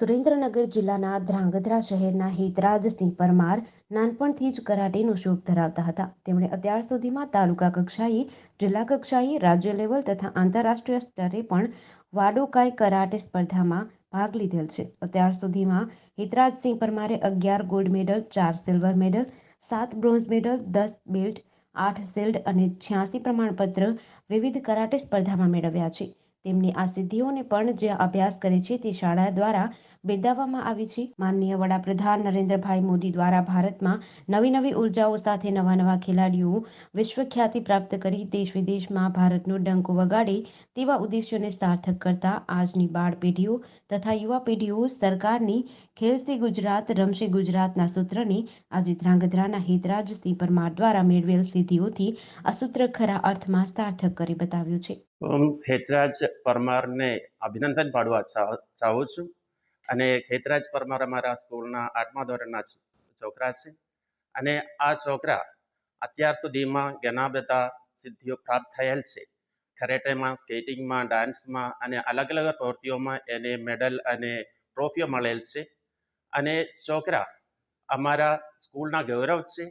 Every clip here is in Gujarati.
સુરેન્દ્રનગર જિલ્લાના ધ્રાંગધ્રા શહેરના હેતરાજસિંહ પરમાર નાનપણથી જ કરાટેનો શોખ ધરાવતા હતા. તેમણે અત્યાર સુધીમાં તાલુકા કક્ષાએ, જિલ્લા કક્ષાએ, રાજ્ય લેવલ તથા આંતરરાષ્ટ્રીય સ્તરે પણ વાડોકાઈ કરાટે સ્પર્ધામાં ભાગ લીધેલ છે. અત્યાર સુધીમાં હેતરાજસિંહ પરમારે અગિયાર ગોલ્ડ મેડલ, ચાર સિલ્વર મેડલ, સાત બ્રોન્ઝ મેડલ, દસ બેલ્ટ, આઠ શિલ્ડ અને છ્યાસી પ્રમાણપત્ર વિવિધ કરાટે સ્પર્ધામાં મેળવ્યા છે. તેમની આ સિદ્ધિઓને પણ જે અભ્યાસ કરે છે તે શાળા દ્વારા બિરદાવવામાં આવી છે. માનનીય વડાપ્રધાન નરેન્દ્રભાઈ મોદી દ્વારા ભારતમાં નવી નવી ઉર્જાઓ સાથે નવા નવા ખેલાડીઓ વિશ્વ ખ્યાતિ પ્રાપ્ત કરી દેશ વિદેશમાં ભારતનો ડંકો વગાડે તેવા ઉદ્દેશ્યોને સાર્થક કરતા આજની બાળ પેઢીઓ તથા યુવા પેઢીઓ સરકારની ખેલશે ગુજરાત, રમશે ગુજરાતના સૂત્રને આજે ધ્રાંગધ્રાના હેતરાજસિંહ પરમાર દ્વારા મેળવેલ સિદ્ધિઓથી આ સૂત્ર ખરા અર્થમાં સાર્થક કરી બતાવ્યું છે. હેતરાજ પરમારને અભિનંદન પાડવા ચાહું છું. અને ખેતરાજ પરમાર અમારા સ્કૂલના આઠમા ધોરણના છોકરા છે. અને આ છોકરા અત્યાર સુધીમાં ઘણા બધા સિદ્ધિઓ પ્રાપ્ત થયેલ છે. કરેટેમાં સ્કેટિંગમાં, ડાન્સમાં અને અલગ અલગ પ્રવૃત્તિઓમાં એને મેડલ અને ટ્રોફીઓ મળેલ છે. અને છોકરા અમારા સ્કૂલના ગૌરવ છે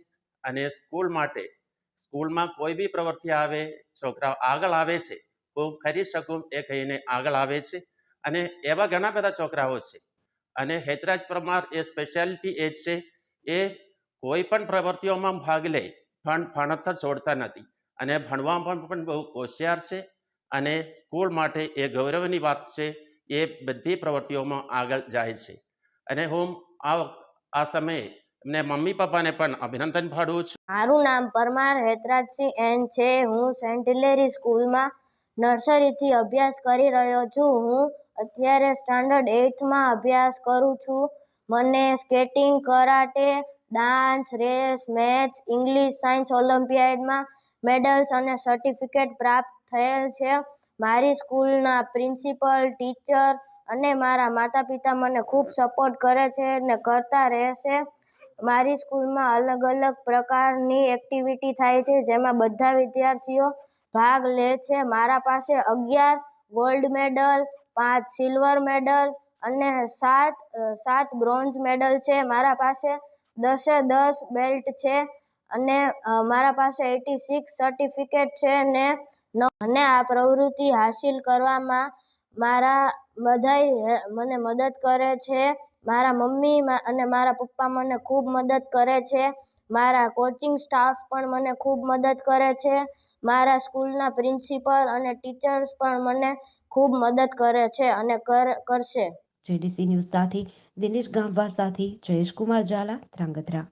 અને સ્કૂલ માટે સ્કૂલમાં કોઈ બી પ્રવૃત્તિ આવે, છોકરાઓ આગળ આવે છે, હું કરી શકું એ કહીને આગળ આવે છે. અને એવા ઘણા બધા છોકરાઓ છે. અને હેતરાજ પરમાર એ સ્પેશિયાલિટી એ છે, એ કોઈ પણ પ્રવૃત્તિઓમાં ભાગ લે, પણ ભણતર છોડતા નથી. અને ભણવામાં પણ બહુ હોશિયાર છે અને સ્કૂલ માટે એ ગૌરવની વાત છે, એ બધી પ્રવૃત્તિઓમાં આગળ જાય છે. અને હું આ આ સમયે ને મમ્મી પપ્પાને પણ અભિનંદન પાડું છું. મારું નામ પરમાર હેતરાજસિંહ એન છે. હું સેન્ટ હિલેરી સ્કૂલમાં નર્સરીથી અભ્યાસ કરી રહ્યો છું. હું અત્યારે સ્ટાન્ડર્ડ એઇથમાં અભ્યાસ કરું છું. મને skating karate dance race maths English science ઓલિમ્પિયાડમાં medals અને સર્ટિફિકેટ પ્રાપ્ત થયેલ છે. મારી સ્કૂલના પ્રિન્સિપલ ટીચર અને મારા માતા પિતા મને ખૂબ સપોર્ટ કરે છે અને કરતા રહેશે. મારી સ્કૂલમાં અલગ અલગ પ્રકારની એક્ટિવિટી થાય છે, જેમાં બધા વિદ્યાર્થીઓ ભાગ લે છે. મારા પાસે અગિયાર ગોલ્ડ મેડલ પાંચ સિલ્વર મેડલ અને સાત સાત બ્રોન્ઝ મેડલ છે. મારા પાસે દસે દસ બેલ્ટ છે અને મારા પાસે એટી સિક્સ સર્ટિફિકેટ છે ને મને આ પ્રવૃત્તિ હાસિલ કરવામાં મારા બધાય મને મદદ કરે છે. મારા મમ્મી અને મારા પપ્પા મને ખૂબ મદદ કરે છે. મારા કોચિંગ સ્ટાફ પણ મને ખૂબ મદદ કરે છે. મારા સ્કૂલના પ્રિન્સિપલ અને ટીચર્સ પણ મને ખૂબ મદદ કરે છે અને કર, કરશે. જેડીસી ન્યૂઝ સાથી દિનેશ ગામવા સાથી જયેશ કુમાર ઝાલા, ધ્રાંગધ્રા.